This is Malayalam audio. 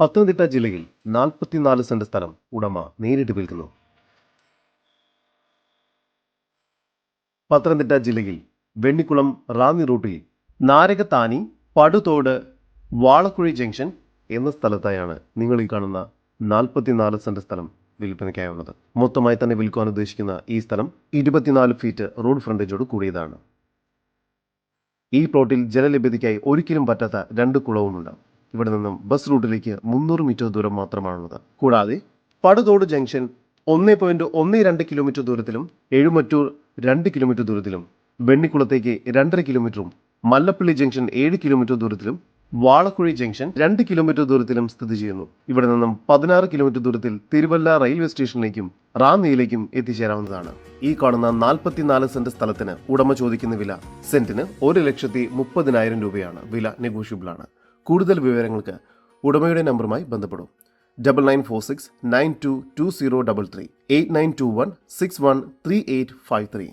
പത്തനംതിട്ട ജില്ലയിൽ നാൽപ്പത്തിനാല് സെന്റ് സ്ഥലം ഉടമ നേരിട്ട് വിൽക്കുന്നു. പത്തനംതിട്ട ജില്ലയിൽ വെണ്ണിക്കുളം റാന്നി റൂട്ടിൽ നാരകത്താനി പടുതോട് വാളക്കുഴി ജംഗ്ഷൻ എന്ന സ്ഥലത്തായാണ് നിങ്ങൾ ഈ കാണുന്ന നാൽപ്പത്തിനാല് സെന്റ് സ്ഥലം വിൽപ്പനയ്ക്കായുള്ളത്. മൊത്തമായി തന്നെ വിൽക്കുവാൻ ഉദ്ദേശിക്കുന്ന ഈ സ്ഥലം ഇരുപത്തിനാല് ഫീറ്റ് റോഡ് ഫ്രണ്ടേജോട് കൂടിയതാണ്. ഈ പ്ലോട്ടിൽ ജലലഭ്യതയ്ക്കായി ഒരിക്കലും പറ്റാത്ത രണ്ട് കുളവുമുണ്ട്. ഇവിടെ നിന്നും ബസ് റൂട്ടിലേക്ക് മുന്നൂറ് മീറ്റർ ദൂരം മാത്രമാണുള്ളത്. കൂടാതെ പടുതോട് ജംഗ്ഷൻ ഒന്ന് പോയിന്റ് ഒന്ന് രണ്ട് കിലോമീറ്റർ ദൂരത്തിലും എഴുമറ്റൂർ രണ്ട് കിലോമീറ്റർ ദൂരത്തിലും വെണ്ണിക്കുളത്തേക്ക് രണ്ടര കിലോമീറ്ററും മല്ലപ്പള്ളി ജംഗ്ഷൻ ഏഴ് കിലോമീറ്റർ ദൂരത്തിലും വാളക്കുഴി ജംഗ്ഷൻ രണ്ട് കിലോമീറ്റർ ദൂരത്തിലും സ്ഥിതി ചെയ്യുന്നു. ഇവിടെ നിന്നും പതിനാറ് കിലോമീറ്റർ ദൂരത്തിൽ തിരുവല്ല റെയിൽവേ സ്റ്റേഷനിലേക്കും റാന്നിയിലേക്കും എത്തിച്ചേരാവുന്നതാണ്. ഈ കാണുന്ന നാൽപ്പത്തിനാല് സെന്റ് സ്ഥലത്തിന് ഉടമ ചോദിക്കുന്ന വില സെന്റിന് ഒരു ലക്ഷത്തി മുപ്പതിനായിരം രൂപയാണ്. വില നെഗോഷ്യബിൾ ആണ് കൂടുതൽ വിവരങ്ങൾക്ക് ഉടമയുടെ നമ്പറുമായി ബന്ധപ്പെടും. Double nine four six nine two two zero double three eight nine two one six one three eight five three